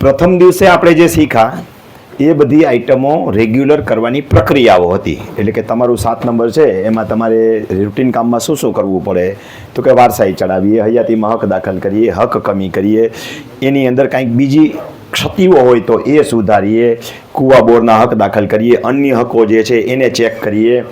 પ્રથમ દિવસે આપણે જે શીખા, એ બધી આઈટમો રેગ્યુલર કરવાની પ્રક્રિયાઓ હતી. એટલે કે તમારું સાત નંબર છે, એમાં તમારે રૂટીન કામમાં શું શું કરવું પડે? તો કે વારસાઈ ચડાવીએ, હયાતીમાં હક દાખલ કરીએ, હક કમી કરીએ, એની અંદર કાંઈક બીજી ક્ષતિઓ હોય તો એ સુધારીએ, કૂવા બોરના હક દાખલ કરીએ, અન્ય હકો જે છે એને ચેક કરીએ.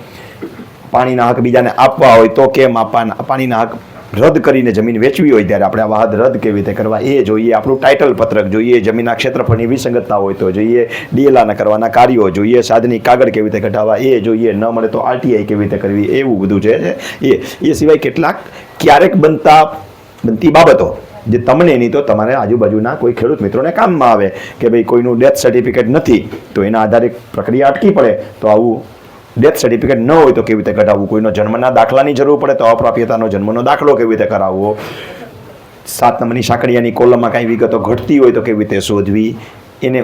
પાણીના હક બીજાને આપવા હોય તો કેમ આપવાના? પાણીના હક રદ કરીને જમીન વેચવી હોય ત્યારે આપણે આવા હદ રદ કેવી રીતે કરવા? એ જોઈએ, આપણું ટાઇટલ પત્રક જોઈએ, જમીનના ક્ષેત્રફળની વિસંગતતા હોય તો જોઈએ ડીએલઆના કરવાના કાર્યો જોઈએ, સાધની કાગળ કેવી રીતે ઘટાડવા એ જોઈએ, ન મળે તો આરટીઆઈ કેવી રીતે કરવી, એવું બધું છે. એ એ સિવાય કેટલાક ક્યારેક બનતા, બનતી બાબતો, જે તમને નહીં તો તમારે આજુબાજુના કોઈ ખેડૂત મિત્રોને કામમાં આવે કે ભાઈ કોઈનું ડેથ સર્ટિફિકેટ નથી, તો એના આધારે પ્રક્રિયા અટકી પડે, તો આવું ડેથ સર્ટિફિકેટ ન હોય તો કેવી રીતે કઢાવવું? કોઈનો જન્મના દાખલાની જરૂર પડે તો અપ્રાપ્યતાનો જન્મનો દાખલો કેવી રીતે કરાવવો? સાત નંબરની સાંકળિયાની કોલમમાં કાંઈ વિગતો ઘટતી હોય તો કેવી રીતે શોધવી? એને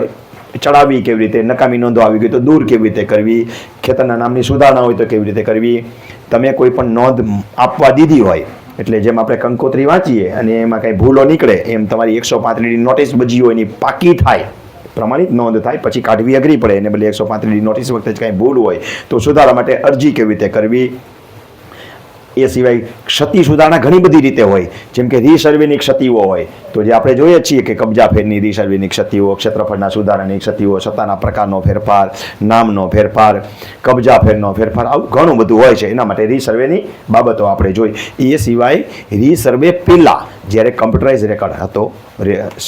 ચડાવવી કેવી રીતે? નકામી નોંધો આવી ગઈ તો દૂર કેવી રીતે કરવી? ખેતરના નામની સુધારણા હોય તો કેવી રીતે કરવી? તમે કોઈ પણ નોંધ આપવા દીધી હોય, એટલે જેમ આપણે કંકોત્રી વાંચીએ અને એમાં કાંઈ ભૂલો નીકળે, એમ તમારી એકસો પાંત્રીસની નોટિસ બજી હોય એની પાકી થાય. પ્રમાણિત નોંધ થાય, પછી કાઢવી અઘરી પડે. એને બદલે એકસો પાંત્રીસની નોટિસ વખતે જ કાંઈ ભૂલ હોય, તો સુધારા માટે અરજી કેવી રીતે કરવી? એ સિવાય ક્ષતિ સુધારણા ઘણી બધી રીતે હોય. જેમ કે રીસર્વેની ક્ષતિઓ હોય. તો જે આપણે જોઈએ છીએ કે કબજા ફેરની રીસર્વેની ક્ષતિઓ, ક્ષેત્રફળના સુધારાની ક્ષતિઓ, સત્તાના પ્રકારનો ફેરફાર, નામનો ફેરફાર, કબજા ફેરનો ફેરફાર, આવું ઘણું બધું હોય છે. એના માટે રીસર્વેની બાબતો આપણે જોઈ એ સિવાય રીસર્વે પહેલાં જ્યારે કમ્પ્યુટરાઇઝ રેકોર્ડ હતો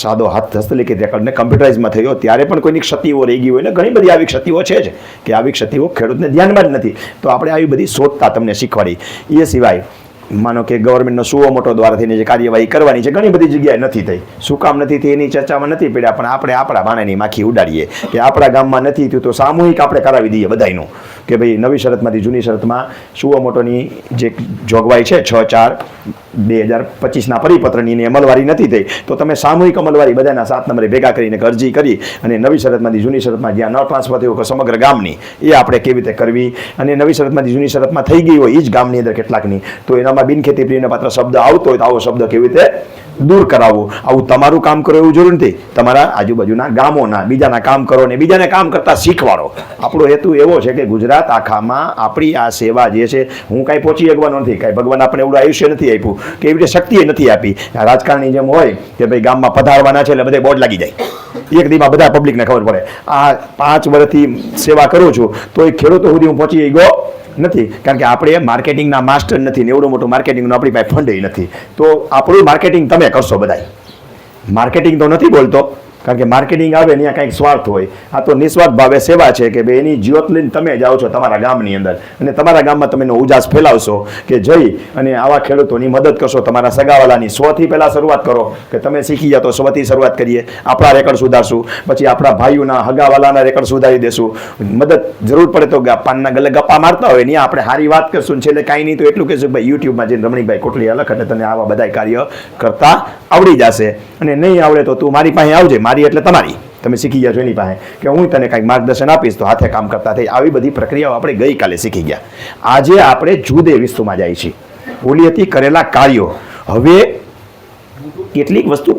સાદો હાથ હસ્તલિખિત રેકોર્ડને કમ્પ્યુટરાઇઝમાં થયો, ત્યારે પણ કોઈની ક્ષતિઓ રહી ગઈ હોય ને, ઘણી બધી આવી ક્ષતિઓ છે જ, કે આવી ક્ષતિઓ ખેડૂતને ધ્યાનમાં જ નથી. તો આપણે આવી બધી શોધતા તમને શીખવાડી. એ સિવાય માનો કે ગવર્મેન્ટનો સુવો મોટો દ્વારા થઈને જે કાર્યવાહી કરવાની છે, ઘણી બધી જગ્યાએ નથી થઈ. શું કામ નથી થઈ એની ચર્ચામાં નથી પડ્યા, પણ આપણે આપણા માણેની માખી ઉડાડીએ કે આપણા ગામમાં નથી થયું તો સામૂહિક આપણે કરાવી દઈએ બધાનું કે ભાઈ, નવી શરતમાંથી જૂની શરતમાં સુવો મોટોની જે જોગવાઈ છે, છ ચાર બે હજાર પચીસના પરિપત્રની એની અમલવારી નથી થઈ, તો તમે સામૂહિક અમલવારી બધાના સાત નંબરે ભેગા કરીને અરજી કરી અને નવી શરતમાંથી જૂની શરતમાં જ્યાં ન ટ્રાન્સફર થયું કે સમગ્ર ગામની, એ આપણે કેવી રીતે કરવી? અને નવી શરતમાંથી જૂની શરતમાં થઈ ગઈ હોય એ જ ગામની અંદર કેટલાકની, તો એનામાં બિનખેતી પ્રિયને પાત્ર શબ્દ આવતો હોય તો આવો શબ્દ કેવી રીતે દૂર કરાવવો? આવું તમારું કામ કરો એવું જરૂર નથી. તમારા આજુબાજુના ગામોના, બીજાના કામ કરો ને બીજાને કામ કરતા શીખવાડો. આપણો હેતુ એવો છે કે ગુજરાત આખામાં આપણી આ સેવા જે છે, હું કાંઈ પહોંચી શકવાનો નથી. કાંઈ ભગવાન આપણે એવડું આયુષ્ય નથી આપ્યું. કે એવી રીતે શક્તિએ નથી આપી? રાજકારણી જેમ હોય કે ભાઈ ગામમાં પધારવાના છે એટલે બધે બોર્ડ લાગી જાય. એક દીમાં બધા પબ્લિકને ખબર પડે. આ પાંચ વર્ષથી સેવા કરું છું તો એ ખેડૂતો સુધી હું પહોંચી ગયો. નથી. કારણ કે આપણે માર્કેટિંગના માસ્ટર નથી ને એવડું મોટું માર્કેટિંગનું આપણી પાસે ફંડ નથી. તો આપણું માર્કેટિંગ તમે કરશો બધાય. માર્કેટિંગ તો નથી બોલતો. કારણ કે માર્કેટિંગ આવે ને ત્યાં કંઈક સ્વાર્થ હોય. આ તો નિસ્વાર્થ ભાવે સેવા છે કે ભાઈ એની જ્યોત લઈને તમે જાઓ છો તમારા ગામની અંદર. અને તમારા ગામમાં તમે ઉજાસ ફેલાવશો કે જઈ અને આવા ખેડૂતોની મદદ કરશો, તમારા સગાવાલાની સ્વથી પહેલાં શરૂઆત કરો કે તમે શીખી જાઓ તો સ્વથી શરૂઆત કરીએ. આપણા રેકર્ડ સુધારશું. પછી આપણા ભાઈઓના હગાવાલાના રેકર્ડ સુધારી દેશું. મદદ જરૂર પડે તો પાનના ગલે ગપ્પા મારતા હોય ત્યાં આપણે સારી વાત કરશું છેલ્લે કાંઈ નહીં તો એટલું કહેશું ભાઈ યુટ્યુબમાં જઈને રમણીભાઈ કોટલી અલગ અને તને આવા બધા કાર્ય કરતા આવડી જશે. અને નહીં આવડે તો તું મારી પાસે આવજે. મારી એટલે તમારી. તમે શીખી ગયા છો એની પાસે. કે હું તને કાંઈક માર્ગદર્શન આપીશ તો હાથે કામ કરતા થઈ. આવી બધી પ્રક્રિયાઓ આપણે ગઈકાલે શીખી ગયા. આજે આપણે જુદે વિસ્તુમાં જાય છીએ. હોલી હતી કરેલા કાર્યો. હવે કેટલીક વસ્તુ